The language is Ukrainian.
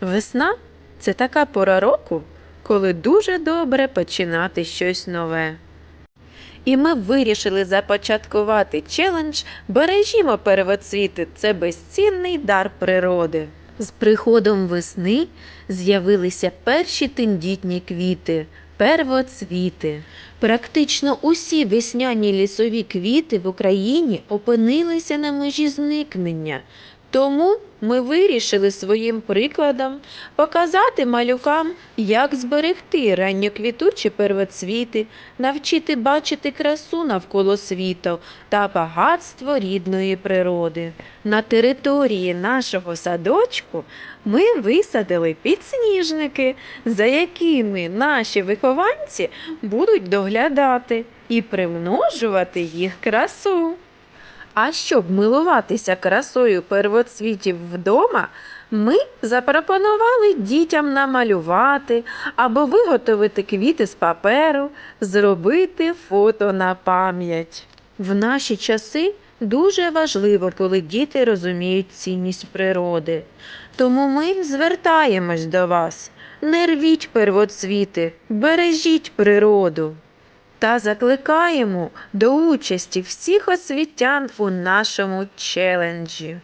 Весна це така пора року, коли дуже добре починати щось нове. І ми вирішили започаткувати челендж Бережімо первоцвіти це безцінний дар природи. З приходом весни з'явилися перші тендітні квіти первоцвіти. Практично усі весняні лісові квіти в Україні опинилися на межі зникнення. Тому ми вирішили своїм прикладом показати малюкам, як зберегти ранньоквітучі первоцвіти, навчити бачити красу навколо світу та багатство рідної природи. На території нашого садочку ми висадили підсніжники, за якими наші вихованці будуть доглядати і примножувати їх красу. А щоб милуватися красою первоцвітів вдома, ми запропонували дітям намалювати або виготовити квіти з паперу, зробити фото на пам'ять. В наші часи дуже важливо, коли діти розуміють цінність природи. Тому ми звертаємось до вас. Не рвіть первоцвіти, бережіть природу та закликаємо до участі всіх освітян у нашому челенджі.